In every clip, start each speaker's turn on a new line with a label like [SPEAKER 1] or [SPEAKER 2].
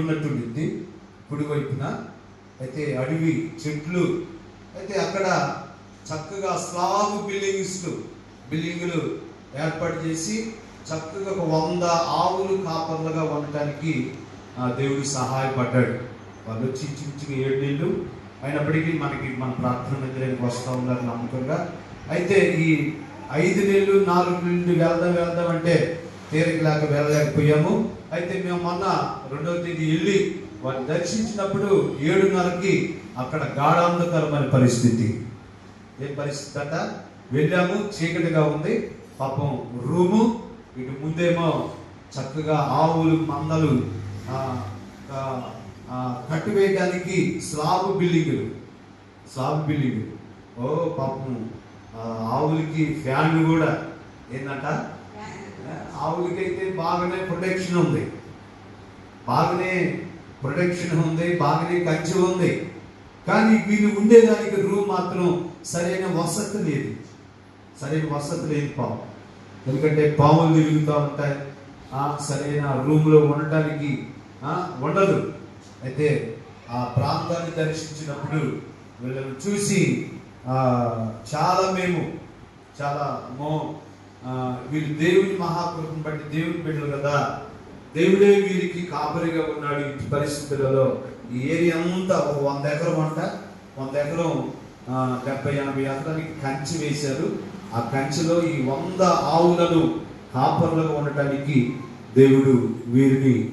[SPEAKER 1] ఉన్నట్టుండింది. కుడివైపున అయితే అడవి చెట్లు అయితే అక్కడ చక్కగా స్లాబ్ బిల్డింగ్స్ బిల్డింగులు ఏర్పాటు చేసి చక్కగా ఒక వంద ఆవులు కాపర్లుగా ఉండటానికి దేవుడు సహాయపడ్డాడు. వాళ్ళు వచ్చి ఇంచుమించుగా ఏడు నీళ్ళు అయినప్పటికీ మనకి మన ప్రార్థన మందిరానికి వస్తూ ఉన్నారు నమ్మకంగా. అయితే ఈ ఐదు నెలలు నాలుగు నెలలు వెళ్దాం వెళ్దాం అంటే తీరిక వెళ్ళలేకపోయాము. అయితే మేము మొన్న రెండవ తేదీ వెళ్ళి వారిని దర్శించినప్పుడు ఏడున్నరకి అక్కడ గాఢాంధకరమైన పరిస్థితి. ఏం పరిస్థితి అట? వెళ్ళాము చీకటిగా ఉంది. పాపం రూము ఇటు ముందేమో చక్కగా ఆవులు మందలు కట్టు వేయడానికి కట్టివేయడానికి స్లాబ్ బిల్డింగులు. స్లాబ్ బిల్డింగ్ ఓ పాపం ఆవులకి ఫ్యాన్ కూడా ఏంటంట ఆవులకైతే బాగానే ప్రొటెక్షన్ ఉంది. బాగానే ప్రొటెక్షన్ ఉంది బాగానే కంచె ఉంది. కానీ వీళ్ళు ఉండేదానికి రూమ్ మాత్రం సరైన వసతి లేదు. సరైన వసతి లేదు పాపం. ఎందుకంటే పాములు తిరుగుతూ ఉంటాయి. ఆ, సరైన రూమ్లో ఉండటానికి ఉండదు. అయితే ఆ ప్రాంతాన్ని దర్శించినప్పుడు వీళ్ళని చూసి చాలా మేము చాలా మో వీరు దేవుని మహాకృపను బట్టి దేవుని బిడ్డలు కదా. దేవుడే వీరికి కాపరిగా ఉన్నాడు ఈ పరిస్థితులలో. ఈ ఏరియా అంతా ఒక వంద ఎకరం అంట. వంద ఎకరం డెబ్బై ఎనభై ఎకరానికి కంచి వేశారు. ఆ కంచెలో ఈ వంద ఆవులను కాపర్లుగా ఉండటానికి దేవుడు వీరిని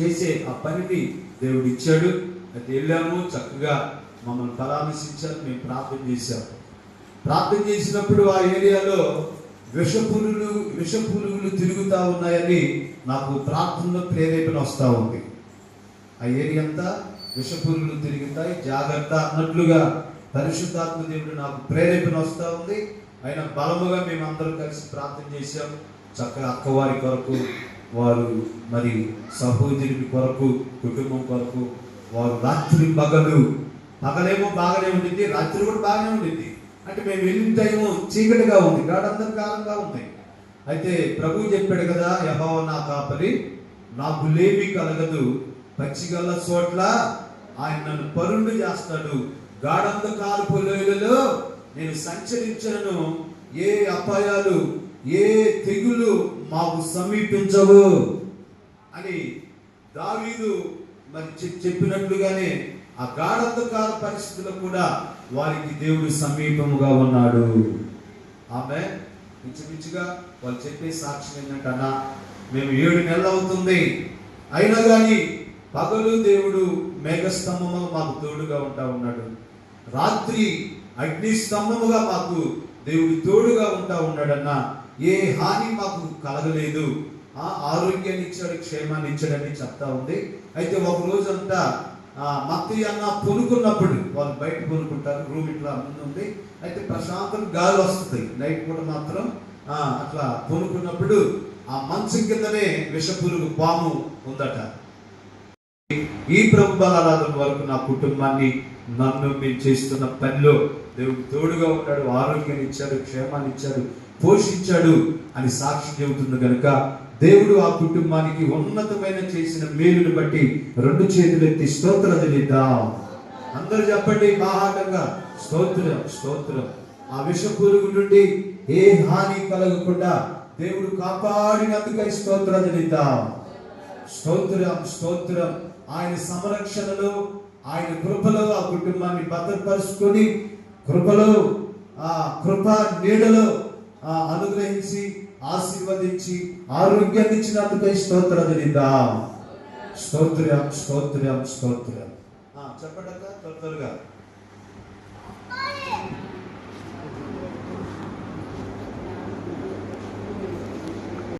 [SPEAKER 1] చేసే ఆ పనిని దేవుడు ఇచ్చాడు. అయితే వెళ్ళాము చక్కగా మమ్మల్ని పరామర్శించారు మేము ప్రార్థన చేశాము ప్రార్థన చేసినప్పుడు ఆ ఏరియాలో విషపురులు విషపురుగులు తిరుగుతూ ఉన్నాయని నాకు ప్రార్థనలో ప్రేరేపణ వస్తూ ఉంది. ఆ ఏరియా అంతా విషపురుగులు తిరుగుతాయి. జాగ్రత్త అన్నట్లుగా పరిశుద్ధాత్మ దేవుడు నాకు ప్రేరేపణ వస్తూ ఉంది. ఆయన బలముగా మేమందరం కలిసి ప్రార్థన చేశాం. చక్కగా అక్కవారి కొరకు వారు మరి సహోదరుడి కొరకు కుటుంబం కొరకు వారు రాత్రి పగలు పగలేమో బాగానే ఉండింది రాత్రి కూడా బాగానే ఉండింది అంటే మేము వెళ్ళిన టైము చీకటిగా ఉంది. గాఢంధకారంగా ఉంది. అయితే ప్రభు చెప్పాడు కదా యహో నా కాపరి నాకు లేమి కలగదు. పచ్చిగల్ల చోట్ల ఆయన నన్ను పరుండు చేస్తాడు. గాఢంధకారపు లోయలలో నేను సంచరించను. ఏ అపాయాలు ఏ తెగులు మాకు సమీపించవు అని దావీదు మరి చెప్పినట్లుగానే ఆ గాఢంధకార పరిస్థితుల్లో కూడా వారికి దేవుడు సమీపముగా ఉన్నాడు. ఆమె మించుమించుగా వాళ్ళు చెప్పే సాక్ష్యం ఏంటంటే మేము ఏడు నెలలు అవుతుంది. అయినా కానీ పగలు దేవుడు మేఘస్తంభముగా మాకు తోడుగా ఉంటా ఉన్నాడు. రాత్రి అగ్ని స్తంభముగా మాకు దేవుడు తోడుగా ఉంటా ఉన్నాడన్న ఏ హాని మాకు కలగలేదు. ఆ ఆరోగ్యాన్ని ఇచ్చాడు క్షేమాన్ని ఇచ్చాడని చెప్తా ఉంది. అయితే ఒక రోజంతా మత్తి అన్న పొనుకున్నప్పుడు వాళ్ళు బయట పొనుకుంటారు రూమ్ ఇట్లా ముందు ఉంది. అయితే ప్రశాంతం గాలి వస్తుంది నైట్ పూట మాత్రం. అట్లా పొనుకున్నప్పుడు ఆ మంచం కిందనే విషపురుగు పాము ఉందట. ఈ ప్రభు బలారాధన వరకు నా కుటుంబాన్ని నన్ను మేము చేస్తున్న పనిలో దేవుడు తోడుగా ఉన్నాడు ఆరోగ్యాన్ని ఇచ్చాడు క్షేమాన్ని ఇచ్చాడు పోషించాడు అని సాక్షి చెబుతుంది కనుక దేవుడు ఆ కుటుంబానికి ఉన్నతమైన చేసిన మేలును బట్టి రెండు చేతులు ఎత్తి స్తోత్ర తెలిద్దాం అందరూ చెప్పండి బాహాటంగా. స్తోత్రం స్తోత్రం. ఆ విష పురుగు నుండి ఏ హాని కలగకుండా దేవుడు కాపాడినందుకై స్తోత్రం తెలిద్దాం స్తోత్రం స్తోత్రం. ఆయన సంరక్షణలో ఆయన కృపలో ఆ కుటుంబాన్ని భద్రపరుచుకొని కృపలో ఆ కృప నీడలో అనుగ్రహించి ఆశీర్వదించి ఆరోగ్యాన్ని ఇచ్చినందుకై స్తోత్రం తెలిద్దాం స్తోత్రం స్తోత్రం స్తోత్రం. ఆ, చెప్పండి త్వరగా